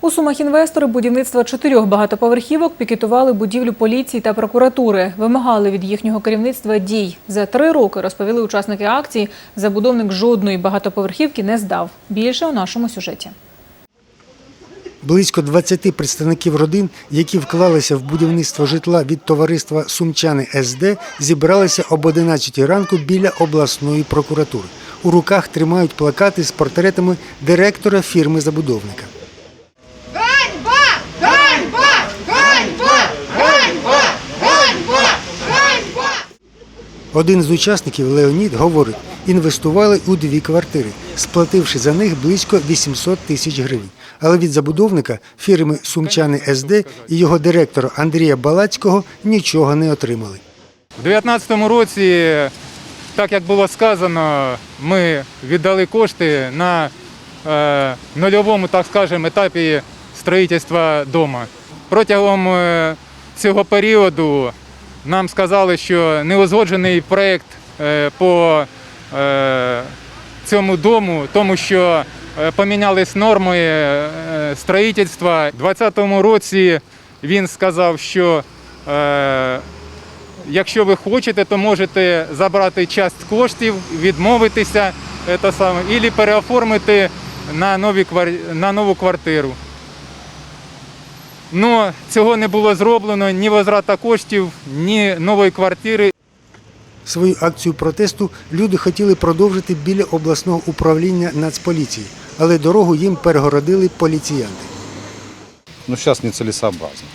У Сумах інвестори будівництва чотирьох багатоповерхівок пікетували будівлю поліції та прокуратури. Вимагали від їхнього керівництва дій. За три роки, розповіли учасники акції, забудовник жодної багатоповерхівки не здав. Більше у нашому сюжеті. Близько 20 представників родин, які вклалися в будівництво житла від товариства Сумчани СД, зібралися об 11 ранку біля обласної прокуратури. У руках тримають плакати з портретами директора фірми-забудовника. Ганьба! Один з учасників Леонід говорить, інвестували у дві квартири, сплативши за них близько 800 тисяч гривень. Але від забудовника фірми Сумчани СД і його директора Андрія Балацького нічого не отримали. У 2019 році, так як було сказано, ми віддали кошти на е, нульовому, так скажемо, етапі строїтельства дому. Протягом е, цього періоду нам сказали, що неузгоджений проєкт е, по е, цьому дому, тому що е, помінялись норми строїтельства. У 2020 році він сказав, що Якщо ви хочете, то можете забрати часть коштів, відмовитися і переоформити на, нові, на нову квартиру. Ну, цього не було зроблено ні возврата коштів, ні нової квартири. Свою акцію протесту люди хотіли продовжити біля обласного управління Нацполіції, але дорогу їм перегородили поліціянти. ну зараз нецелесообразно.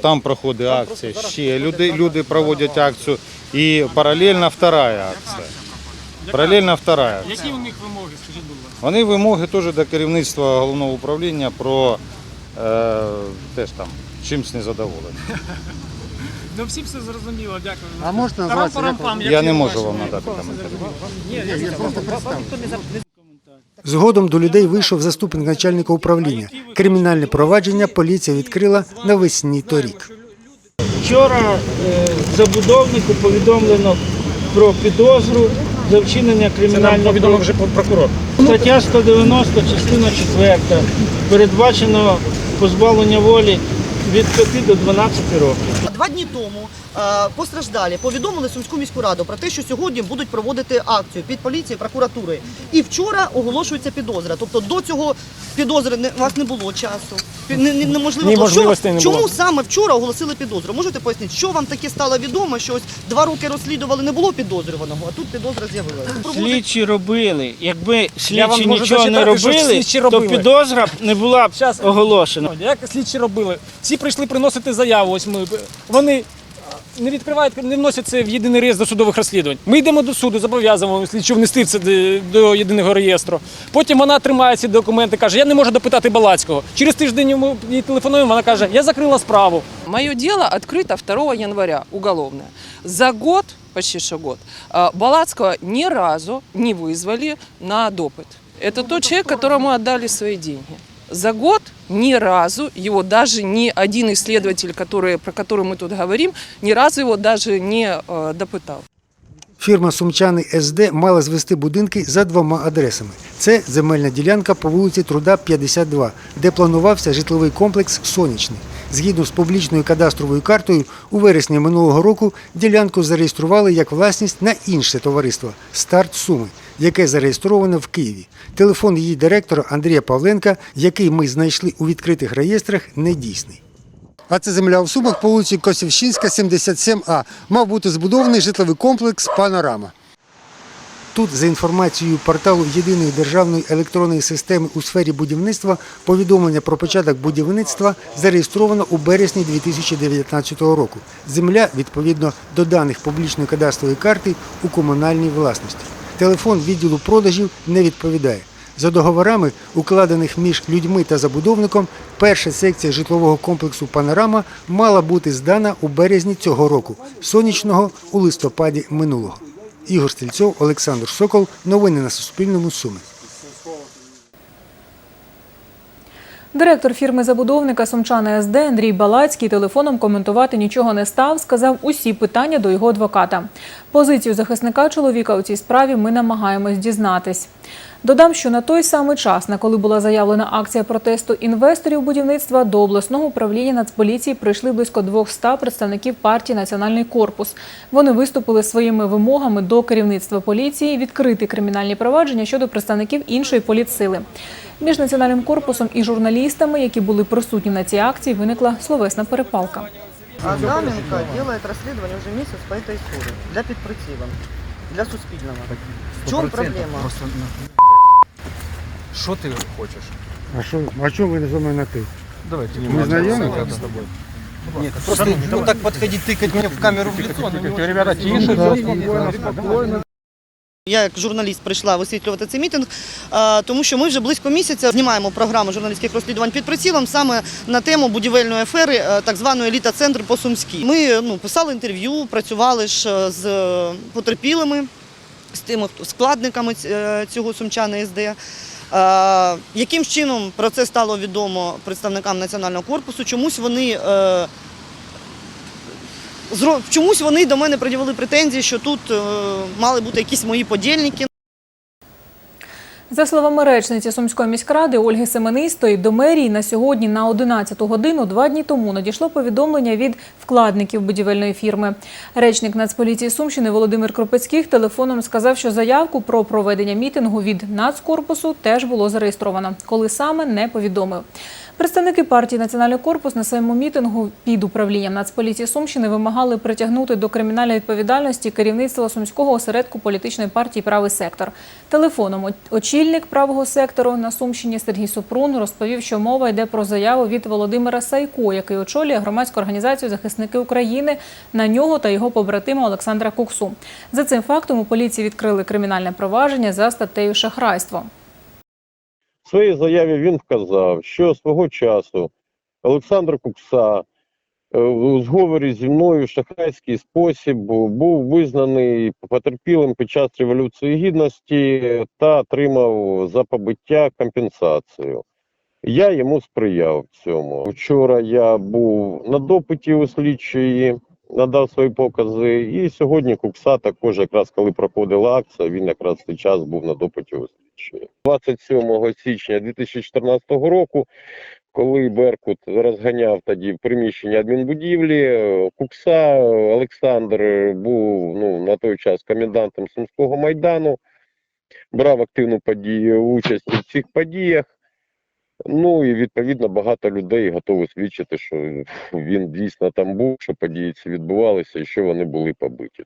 Там проходить акція, ще люди, люди проводять акцію і паралельно вторая акція. Паралельно вторая акція. Які у них вимоги, скажіть, будь ласка? Вони вимоги теж до керівництва головного управління про е, теж там чимось незадоволені. Ну всі все зрозуміло, дякую. А можна як Я не можу вам надати коментарі. Згодом до людей вийшов заступник начальника управління. Кримінальне провадження поліція відкрила навесні торік. Вчора е, забудовнику повідомлено про підозру за вчинення кримінального повідомив вже прокурор. Стаття 190, частина 4. Передбачено позбавлення волі від 5 до 12 років. Два дні тому е, постраждалі повідомили Сумську міську раду про те, що сьогодні будуть проводити акцію під поліцією, прокуратурою. І вчора оголошується підозра. Тобто до цього підозри не, у вас не було часу. Пі- Не, не, неможливо було. Що- не чому саме вчора оголосили підозру? Можете пояснити, що вам таке стало відомо, що ось два роки розслідували, не було підозрюваного, а тут підозра з'явилася. Проводить- Слідчі робили. Якби слідчі нічого не робили, слідчі то робили. підозра не була б оголошена. Як слідчі робили? Всі прийшли приносити заяву. Ось ми вони не відкривають, не вносять це в єдиний реєстр судових розслідувань. Ми йдемо до суду, зобов'язуємо слідчу внести це до- до єдиного реєстру. Потім вона тримає ці документи, каже: Я не можу допитати Балацького. Через тиждень ми їй телефонуємо. Вона каже: Я закрила справу. Мое дело открыто 2 января, уголовное. За год, почти что год, а, Балацкого ни разу не вызвали на допыт. Это тот человек, которому отдали свои деньги. За год ни разу его даже ни один исследователь, который, про который мы тут говорим, ни разу его даже не э, допытал. Фірма Сумчани СД мала звести будинки за двома адресами. Це земельна ділянка по вулиці Труда, 52, де планувався житловий комплекс Сонячний. Згідно з публічною кадастровою картою, у вересні минулого року ділянку зареєстрували як власність на інше товариство Старт Суми, яке зареєстроване в Києві. Телефон її директора Андрія Павленка, який ми знайшли у відкритих реєстрах, недійсний. А це земля у Сумах по вулиці Косівщинська, 77А. Мав бути збудований житловий комплекс Панорама. Тут, за інформацією порталу Єдиної державної електронної системи у сфері будівництва, повідомлення про початок будівництва зареєстровано у березні 2019 року. Земля, відповідно до даних публічної кадастрової карти, у комунальній власності. Телефон відділу продажів не відповідає. За договорами, укладених між людьми та забудовником, перша секція житлового комплексу Панорама мала бути здана у березні цього року, сонячного у листопаді минулого. Ігор Стрільцов, Олександр Сокол. Новини на Суспільному. Суми. Директор фірми забудовника Сумчани СД Андрій Балацький телефоном коментувати нічого не став, сказав усі питання до його адвоката. Позицію захисника чоловіка у цій справі ми намагаємось дізнатись. Додам, що на той самий час, на коли була заявлена акція протесту інвесторів будівництва, до обласного управління Нацполіції прийшли близько 200 представників партії Національний корпус. Вони виступили своїми вимогами до керівництва поліції відкрити кримінальні провадження щодо представників іншої політсили. Між національним корпусом і журналістами, які були присутні на цій акції, виникла словесна перепалка. Адаменко делает расследование уже месяц по этой истории. Для підприцілом, для Суспільного. В чому проблема? Що ти хочеш? А що, а чому ви зі мною на ти? Давай, ты Мы знаем? с тобой. Нет, просто ну, так подходить, тыкать мне в камеру в лицо. ну, Ребята, тише, спокойно, спокойно. Я як журналіст прийшла висвітлювати цей мітинг, е, тому що ми вже близько місяця знімаємо програму журналістських розслідувань під прицілом саме на тему будівельної афери е, так званої еліта-центр по Сумській. Ми ну, писали інтерв'ю, працювали ж е, з потерпілими, з тими складниками е, цього сумчани СД. Е, Яким чином про це стало відомо представникам національного корпусу? Чомусь вони е, чомусь вони до мене пред'явили претензії, що тут е, мали бути якісь мої подільники. За словами речниці Сумської міськради Ольги Семенистої, до мерії на сьогодні на 11 годину два дні тому надійшло повідомлення від вкладників будівельної фірми. Речник Нацполіції Сумщини Володимир Кропицьких телефоном сказав, що заявку про проведення мітингу від Нацкорпусу теж було зареєстровано. Коли саме не повідомив. Представники партії Національний корпус на своєму мітингу під управлінням Нацполіції Сумщини вимагали притягнути до кримінальної відповідальності керівництво Сумського осередку політичної партії Правий сектор. Телефоном очільник правого сектору на Сумщині Сергій Супрун розповів, що мова йде про заяву від Володимира Сайко, який очолює громадську організацію Захисники України на нього та його побратима Олександра Куксу. За цим фактом у поліції відкрили кримінальне провадження за статтею шахрайство. В своїй заяві він вказав, що свого часу Олександр Кукса е, у зговорі зі мною в шахрайський спосіб був визнаний потерпілим під час Революції Гідності та отримав за побиття компенсацію. Я йому сприяв цьому. Вчора я був на допиті у слідчої, надав свої покази, і сьогодні Кукса також, якраз коли проходила акція, він якраз цей час був на допиті у слідчої. 27 січня 2014 року, коли Беркут розганяв тоді в приміщенні адмінбудівлі, Кукса Олександр був ну, на той час комендантом Сумського майдану, брав активну подію, участь у цих подіях. Ну і відповідно багато людей готові свідчити, що він дійсно там був, що події ці відбувалися і що вони були побиті.